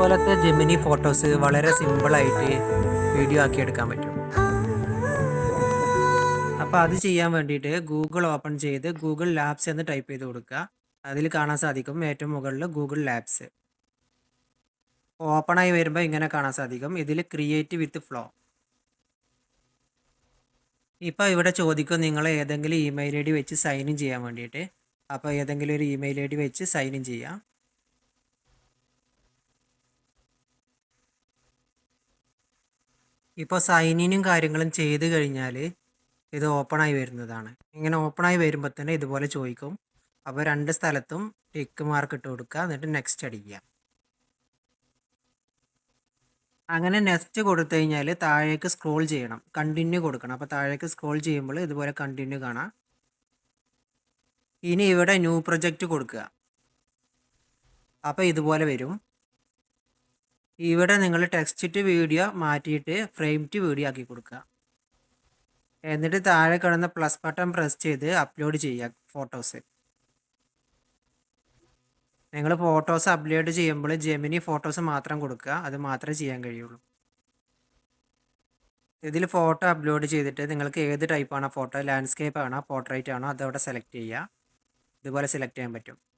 ഇതുപോലത്തെ Gemini photos വളരെ സിമ്പിളായിട്ട് വീഡിയോ ആക്കി എടുക്കാൻ പറ്റും. അപ്പോൾ അത് ചെയ്യാൻ വേണ്ടിയിട്ട് ഗൂഗിൾ ഓപ്പൺ ചെയ്ത് ഗൂഗിൾ ലാബ്സ് എന്ന് ടൈപ്പ് ചെയ്ത് കൊടുക്കുക. അതിൽ കാണാൻ സാധിക്കും ഏറ്റവും മുകളിൽ ഗൂഗിൾ ലാബ്സ് ഓപ്പണായി വരുമ്പോൾ ഇങ്ങനെ കാണാൻ സാധിക്കും. ഇതിൽ ക്രിയേറ്റ് വിത്ത് ഫ്ലോ ഇപ്പോൾ ഇവിടെ ചോദിക്കും നിങ്ങൾ ഏതെങ്കിലും ഇമെയിൽ ഐ ഡി വെച്ച് സൈൻ ഇൻ ചെയ്യാൻ വേണ്ടിയിട്ട്. അപ്പോൾ ഏതെങ്കിലും ഒരു ഇമെയിൽ ഐ ഡി വെച്ച് സൈൻ ഇൻ ചെയ്യാം. ഇപ്പോൾ സൈനിനും കാര്യങ്ങളും ചെയ്ത് കഴിഞ്ഞാൽ ഇത് ഓപ്പണായി വരുന്നതാണ്. ഇങ്ങനെ ഓപ്പണായി വരുമ്പോൾ തന്നെ ഇതുപോലെ ചോദിക്കും. അപ്പോൾ രണ്ട് സ്ഥലത്തും ടിക്ക് മാർക്ക് ഇട്ട് കൊടുക്കുക എന്നിട്ട് നെക്സ്റ്റ് അടിക്കുക അങ്ങനെ നെക്സ്റ്റ് കൊടുത്തു കഴിഞ്ഞാൽ താഴേക്ക് സ്ക്രോൾ ചെയ്യണം. കണ്ടിന്യൂ കൊടുക്കണം. അപ്പോൾ താഴേക്ക് സ്ക്രോൾ ചെയ്യുമ്പോൾ ഇതുപോലെ കണ്ടിന്യൂ കാണാം. ഇനി ഇവിടെ ന്യൂ പ്രൊജക്റ്റ് കൊടുക്കുക. അപ്പോൾ ഇതുപോലെ വരും. ഇവിടെ നിങ്ങൾ ടെക്സ്റ്റ് ടു വീഡിയോ മാറ്റിയിട്ട് ഫ്രെയിം ടു വീഡിയോ ആക്കി കൊടുക്കുക. എന്നിട്ട് താഴെ കിടന്ന പ്ലസ് ബട്ടൺ പ്രസ് ചെയ്ത് അപ്ലോഡ് ചെയ്യുക ഫോട്ടോസ് നിങ്ങൾ ഫോട്ടോസ് അപ്ലോഡ് ചെയ്യുമ്പോൾ ജെമിനി ഫോട്ടോസ് മാത്രം കൊടുക്കുക. അത് മാത്രമേ ചെയ്യാൻ കഴിയുള്ളൂ. ഇതിൽ ഫോട്ടോ അപ്ലോഡ് ചെയ്തിട്ട് നിങ്ങൾക്ക് ഏത് ടൈപ്പാണോ ഫോട്ടോ ലാൻഡ്സ്കേപ്പ് ആണോ പോർട്രേറ്റ് ആണോ അതവിടെ സെലക്ട് ചെയ്യുക. ഇതുപോലെ സെലക്ട് ചെയ്യാൻ പറ്റും.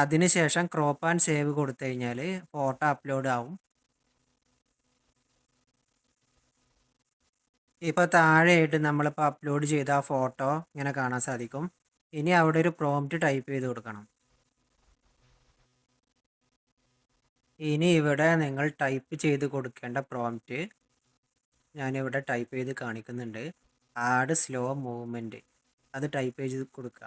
അതിനുശേഷം ക്രോപ്പ് ആൻഡ് സേവ് കൊടുത്തു കഴിഞ്ഞാൽ ഫോട്ടോ അപ്ലോഡ് ആവും. ഇപ്പോൾ താഴെയായിട്ട് നമ്മളിപ്പോൾ അപ്ലോഡ് ചെയ്ത ആ ഫോട്ടോ ഇങ്ങനെ കാണാൻ സാധിക്കും. ഇനി അവിടെ ഒരു പ്രോംപ്റ്റ് ടൈപ്പ് ചെയ്ത് കൊടുക്കണം. ഇനി ഇവിടെ നിങ്ങൾ ടൈപ്പ് ചെയ്ത് കൊടുക്കേണ്ട പ്രോംപ്റ്റ് ഞാനിവിടെ ടൈപ്പ് ചെയ്ത് കാണിക്കുന്നുണ്ട്. ആഡ് സ്ലോ മൂവ്മെന്റ് അത് ടൈപ്പ് ചെയ്ത് കൊടുക്കുക.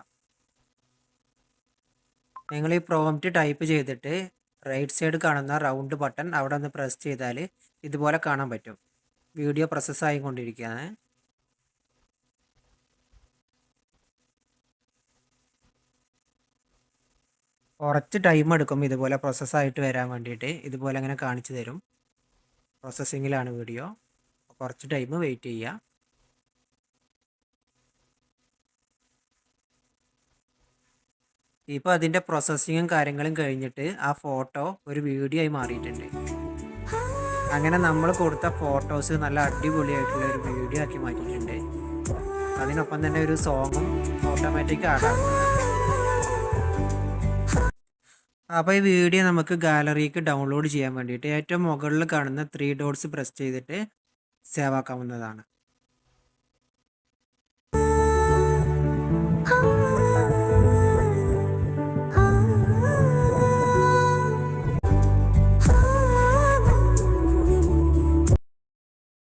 നിങ്ങൾ ഈ പ്രോംപ്റ്റ് ടൈപ്പ് ചെയ്തിട്ട് റൈറ്റ് സൈഡ് കാണുന്ന റൗണ്ട് ബട്ടൺ അവിടെ ഒന്ന് പ്രസ് ചെയ്താൽ ഇതുപോലെ കാണാൻ പറ്റും. വീഡിയോ പ്രോസസ്സായി കൊണ്ടിരിക്കുകയാണ് കുറച്ച് ടൈം എടുക്കും ഇതുപോലെ പ്രോസസ്സായിട്ട് വരാൻ വേണ്ടിയിട്ട്. ഇതുപോലെ അങ്ങനെ കാണിച്ചു തരും. പ്രോസസ്സിങ്ങിലാണ് വീഡിയോ കുറച്ച് ടൈം വെയിറ്റ് ചെയ്യുക. ഇപ്പോൾ അതിന്റെ പ്രോസസ്സിങ്ങും കാര്യങ്ങളും കഴിഞ്ഞിട്ട് ആ ഫോട്ടോ ഒരു വീഡിയോ ആയി മാറിയിട്ടുണ്ട്. അങ്ങനെ നമ്മൾ കൊടുത്ത ഫോട്ടോസ് നല്ല അടിപൊളിയായിട്ടുള്ള ഒരു വീഡിയോ ആക്കി മാറ്റിയിട്ടുണ്ട്. അതിനൊപ്പം തന്നെ ഒരു സോങ്ങും ഓട്ടോമാറ്റിക് ആടാ അപ്പോൾ ഈ വീഡിയോ നമുക്ക് ഗാലറിക്ക് ഡൗൺലോഡ് ചെയ്യാൻ വേണ്ടിയിട്ട് ഏറ്റവും മുകളിൽ കാണുന്ന ത്രീ ഡോട്ട്സ് പ്രസ് ചെയ്തിട്ട് സേവ് ആക്കാവുന്നതാണ്.